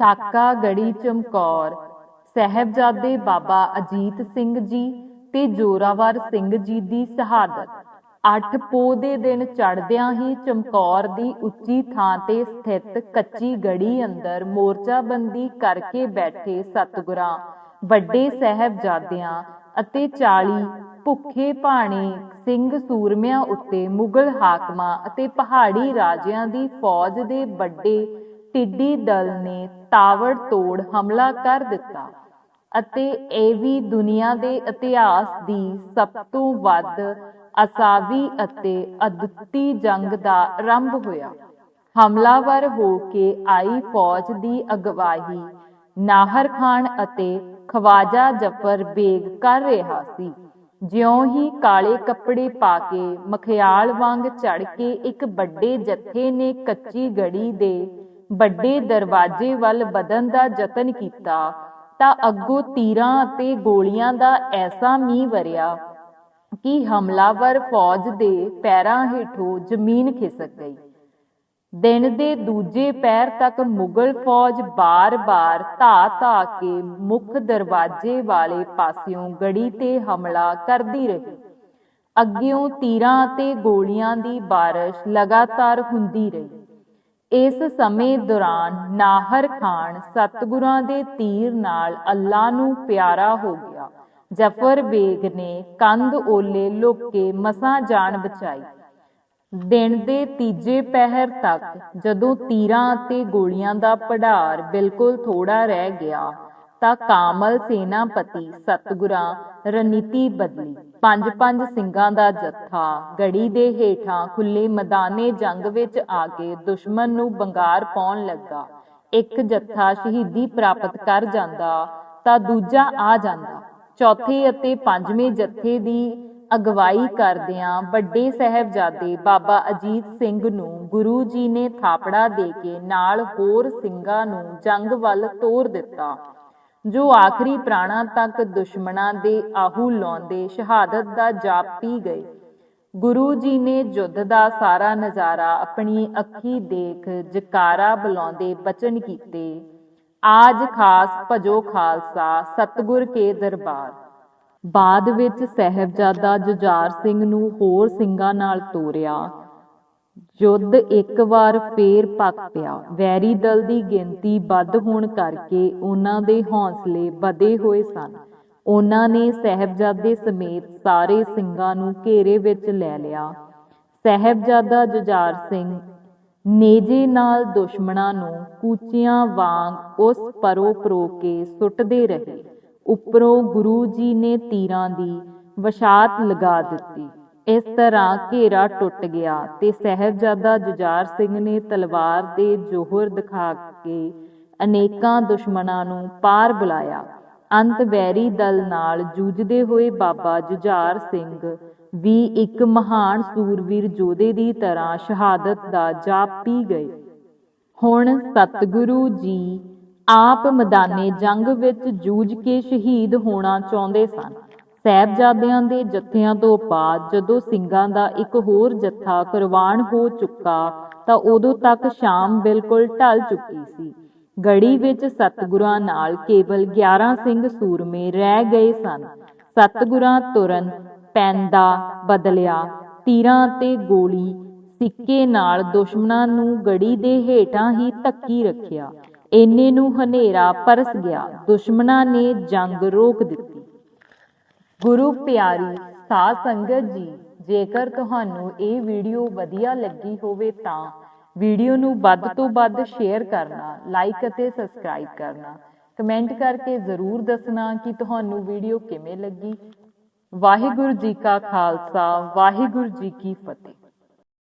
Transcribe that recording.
ਸਾਕਾ ਗੜੀ ਚਮਕੌਰ, ਸਹਿਬਜ਼ਾਦੇ ਬਾਬਾ ਅਜੀਤ ਸਿੰਘ ਜੀ ਤੇ ਜੋਰਾਵਰ ਸਿੰਘ ਜੀ ਦੀ ਸ਼ਹਾਦਤ। ਅੱਠ ਪੋ ਦੇ ਦਿਨ ਚੜ੍ਹਦਿਆਂ ਹੀ ਚਮਕੌਰ ਦੀ ਉੱਚੀ ਥਾਂ ਤੇ ਸਥਿਤ ਕੱਚੀ ਗੜੀ ਅੰਦਰ ਮੋਰਚਾਬੰਦੀ ਕਰਕੇ ਬੈਠੇ ਸਤਿਗੁਰਾਂ, ਵੱਡੇ ਸਹਿਬਜ਼ਾਦਿਆਂ ਅਤੇ 40 ਭੁੱਖੇ ਭਾਣੇ ਸਿੰਘ ਸੂਰਮਿਆਂ ਉੱਤੇ ਮੁਗਲ ਹਾਕਮਾਂ ਅਤੇ ਪਹਾੜੀ ਰਾਜਿਆਂ ਦੀ ਫੌਜ ਦੇ ਵੱਡੇ ਟਿੱਡੀ ਦਲ ਨੇ ਤਾਵੜ ਤੋੜ ਹਮਲਾ ਕਰ ਦਿੱਤਾ ਅਤੇ ਇਹ ਵੀ ਦੁਨੀਆ ਦੇ ਇਤਿਹਾਸ ਦੀ ਸਭ ਤੋਂ ਵੱਧ ਅਸਾਵੀ ਅਤੇ ਅਦੁੱਤੀ ਜੰਗ ਦਾ ਆਰੰਭ ਹੋਇਆ। ਹਮਲਾਵਰ ਹੋ ਕੇ ਆਈ ਫੌਜ ਦੀ ਅਗਵਾਈ ਨਾਹਰ ਖਾਨ ਅਤੇ ਖਵਾਜਾ ਜਫਰ ਬੇਗ ਕਰ ਰਿਹਾ ਸੀ। ਜਿਉਂ ਹੀ ਕਾਲੇ ਕੱਪੜੇ ਪਾ ਕੇ ਮਖਿਆਲ ਵਾਂਗ ਚੜ ਕੇ ਇੱਕ ਵੱਡੇ ਜਥੇ ਨੇ ਕੱਚੀ ਗੜੀ ਦੇ ਵੱਡੇ ਦਰਵਾਜ਼ੇ ਵੱਲ ਵਧਣ ਦਾ ਯਤਨ ਕੀਤਾ ਤਾਂ ਅੱਗੋਂ ਤੀਰਾਂ ਅਤੇ ਗੋਲੀਆਂ ਦਾ ਐਸਾ ਮੀਂਹ ਵਰਿਆ ਕਿ ਹਮਲਾਵਰ ਫੌਜ ਦੇ ਪੈਰਾਂ ਹੇਠੋਂ ਜ਼ਮੀਨ ਖਿਸਕ ਗਈ। ਦਿਨ ਦੇ ਦੂਜੇ ਪੈਰ ਤੱਕ ਮੁਗਲ ਫੌਜ ਬਾਰ-ਬਾਰ ਧਾ-ਧਾ ਕੇ ਮੁੱਖ ਦਰਵਾਜ਼ੇ ਵਾਲੇ ਪਾਸਿਓਂ ਗੜੀ ਤੇ ਹਮਲਾ ਕਰਦੀ ਰਹੀ। ਅੱਗਿਓਂ ਤੀਰਾਂ ਅਤੇ ਗੋਲੀਆਂ ਦੀ ਬਾਰਿਸ਼ ਲਗਾਤਾਰ ਹੁੰਦੀ ਰਹੀ। ਇਸ ਸਮੇਂ ਦੌਰਾਨ ਨਾਹਰ ਖਾਨ ਸਤਗੁਰਾਂ ਦੇ ਤੀਰ ਨਾਲ ਅੱਲਾ ਨੂੰ ਪਿਆਰਾ ਹੋ ਗਿਆ। ਜਫਰ ਬੇਗ ਨੇ ਕੰਧ ਓਲੇ ਲੁੱਕ ਮਸਾਂ ਜਾਨ ਬਚਾਈ। ਦਿਨ ਦੇ ਤੀਜੇ ਪਹਿਰ ਤੱਕ ਜਦੋਂ ਤੀਰਾਂ ਅਤੇ ਗੋਲੀਆਂ ਦਾ ਪੜਾਰ ਬਿਲਕੁਲ ਥੋੜਾ ਰਹਿ ਗਿਆ ਤਾਂ ਕਾਮਲ ਸੇਨਾਪਤੀ, ਸਤਗੁਰਾਂ, ਰਣਨੀਤੀ ਬਦਲੀ। ਪੰਜ ਪੰਜ ਸਿੰਘਾਂ ਦਾ ਜੱਥਾ, ਗੜੀ ਦੇ ਹੇਠਾਂ ਖੁੱਲੇ ਮੈਦਾਨੇ ਜੰਗ ਵਿੱਚ ਆ ਕੇ ਦੁਸ਼ਮਣ ਨੂੰ ਬੰਗਾਰ ਪਾਉਣ ਲੱਗਾ। ਇੱਕ ਜੱਥਾ ਸ਼ਹੀਦੀ ਪ੍ਰਾਪਤ ਕਰ ਜਾਂਦਾ, ਤਾਂ ਦੂਜਾ ਆ ਜਾਂਦਾ। ਚੌਥੇ ਅਤੇ ਪੰਜਵੇਂ ਜੱਥੇ ਦੀ ਅਗਵਾਈ ਕਰਦਿਆਂ ਵੱਡੇ ਸਹਿਬਜ਼ਾਦੇ ਬਾਬਾ ਅਜੀਤ ਸਿੰਘ ਨੂੰ ਗੁਰੂ ਜੀ ਨੇ ਥਾਪੜਾ ਦੇ ਕੇ ਨਾਲ ਹੋਰ ਸਿੰਘਾਂ ਨੂੰ ਜੰਗ ਵੱਲ ਤੋਰ ਦਿੱਤਾ। ਜੋ ਆਖਰੀ ਪ੍ਰਾਣਾ ਤੱਕ ਦੁਸ਼ਮਣਾਂ ਦੇ ਆਹੂ ਲਾਉਂਦੇ ਸ਼ਹਾਦਤ ਦਾ ਜਾਪ ਪੀ ਗਏ। ਗੁਰੂ ਜੀ ਨੇ ਯੁੱਧ ਦਾ ਸਾਰਾ ਨਜ਼ਾਰਾ ਆਪਣੀ ਅੱਖੀ ਦੇਖ ਜਕਾਰਾ ਬੁਲਾਉਂਦੇ ਬਚਨ ਕੀਤੇ। ਆਜ ਖਾਸ ਭਜੋ ਖਾਲਸਾ, ਸਤਗੁਰ ਕੇ ਦਰਬਾਰ। ਬਾਅਦ ਵਿੱਚ ਸਹਿਬਜ਼ਾਦਾ ਜੁਝਾਰ ਸਿੰਘ ਨੂੰ ਹੋਰ ਸਿੰਘਾਂ ਨਾਲ ਤੋਰਿਆ। ਯੁੱਧ ਇੱਕ ਵਾਰ ਫੇਰ ਪੱਕ ਪਿਆ। ਵੈਰੀ ਦਲ ਦੀ ਗਿਣਤੀ ਵੱਧ ਹੋਣ ਕਰਕੇ ਉਹਨਾਂ ਦੇ ਹੌਸਲੇ ਵਧੇ ਹੋਏ ਸਨ। ਉਹਨਾਂ ਨੇ ਸਹਿਬਜ਼ਾਦੇ ਸਮੇਤ ਸਾਰੇ ਸਿੰਘਾਂ ਨੂੰ ਘੇਰੇ ਵਿੱਚ ਲੈ ਲਿਆ। ਸਹਿਬਜ਼ਾਦਾ ਜੁਝਾਰ ਸਿੰਘ ਨੇਜੇ ਨਾਲ ਦੁਸ਼ਮਣਾਂ ਨੂੰ ਕੂਚਿਆਂ ਵਾਂਗ ਉਸ ਪਰੋ ਪਰੋ ਕੇ ਸੁੱਟਦੇ ਰਹੇ। ਉੱਪਰੋਂ ਗੁਰੂ ਜੀ ਨੇ ਤੀਰਾਂ ਦੀ ਵਸ਼ਾਤ ਲਗਾ ਦਿੱਤੀ। ਇਸ ਤਰ੍ਹਾਂ ਘੇਰਾ ਟੁੱਟ ਗਿਆ ਤੇ ਸਹਿਬਜ਼ਾਦਾ ਜੁਝਾਰ ਸਿੰਘ ਨੇ ਤਲਵਾਰ ਦੇ ਜੋਹਰ ਦਿਖਾ ਕੇ ਅਨੇਕਾਂ ਦੁਸ਼ਮਣਾਂ ਨੂੰ ਪਾਰ ਬੁਲਾਇਆ। ਅੰਤ ਵੈਰੀ ਦਲ ਨਾਲ ਜੂਝਦੇ ਹੋਏ ਬਾਬਾ ਜੁਝਾਰ ਸਿੰਘ ਵੀ ਇੱਕ ਮਹਾਨ ਸੂਰਵੀਰ ਯੋਧੇ ਦੀ ਤਰ੍ਹਾਂ ਸ਼ਹਾਦਤ ਦਾ ਜਾਪ ਪੀ ਗਏ। ਹੁਣ ਸਤਿਗੁਰੂ ਜੀ ਆਪ ਮੈਦਾਨੇ ਜੰਗ ਵਿੱਚ ਜੂਝ ਕੇ ਸ਼ਹੀਦ ਹੋਣਾ ਚਾਹੁੰਦੇ ਸਨ। ਸਹਿਬਜ਼ਾਦਿਆਂ ਦੇ ਜਥਿਆਂ ਤੋਂ ਬਾਅਦ ਜਦੋਂ ਸਿੰਘਾਂ ਦਾ ਇੱਕ ਹੋਰ ਜਥਾ ਕੁਰਬਾਨ ਹੋ ਚੁੱਕਾ, ਤਾਂ ਉਦੋਂ ਤੱਕ ਸ਼ਾਮ ਬਿਲਕੁਲ ਢਲ ਚੁੱਕੀ ਸੀ। ਗੜੀ ਵਿੱਚ ਸਤਿਗੁਰਾਂ ਨਾਲ ਕੇਵਲ 11 ਸਿੰਘ ਸੂਰਮੇ ਰਹਿ ਗਏ ਸਨ। ਸਤਿਗੁਰਾਂ ਤੁਰਨ, ਪੈਂਦਾ, ਬਦਲਿਆ, ਤੀਰਾਂ ਤੇ ਗੋਲੀ, ਸਿੱਕੇ ਨਾਲ ਦੁਸ਼ਮਣਾਂ ਨੂੰ ਗੜੀ ਦੇ ਹੇਠਾਂ ਹੀ ਧੱਕੀ ਰੱਖਿਆ। ਇੰਨੇ ਨੂੰ ਹਨੇਰਾ ਪਰਸ ਗਿਆ। ਦੁਸ਼ਮਣਾਂ ਨੇ ਜੰਗ ਰੋਕ ਦਿੱਤੀ। ਗੁਰੂ ਪਿਆਰੀ, ਸਾਧ ਸੰਗਤ ਜੀ, ਜੇਕਰ ਤੁਹਾਨੂੰ ਇਹ ਵੀਡੀਓ ਵਧੀਆ ਲੱਗੀ ਹੋਵੇ ਤਾਂ ਵੀਡੀਓ ਨੂੰ ਵੱਧ ਤੋਂ ਵੱਧ ਸ਼ੇਅਰ ਕਰਨਾ, ਲਾਈਕ ਅਤੇ ਸਬਸਕ੍ਰਾਈਬ ਕਰਨਾ। ਕਮੈਂਟ ਕਰਕੇ ਜ਼ਰੂਰ ਦੱਸਣਾ ਕਿ ਤੁਹਾਨੂੰ ਵੀਡੀਓ ਕਿਵੇਂ ਲੱਗੀ। ਵਾਹਿਗੁਰੂ ਜੀ ਕਾ ਖਾਲਸਾ, ਵਾਹਿਗੁਰੂ ਜੀ ਕੀ ਫਤਿਹ।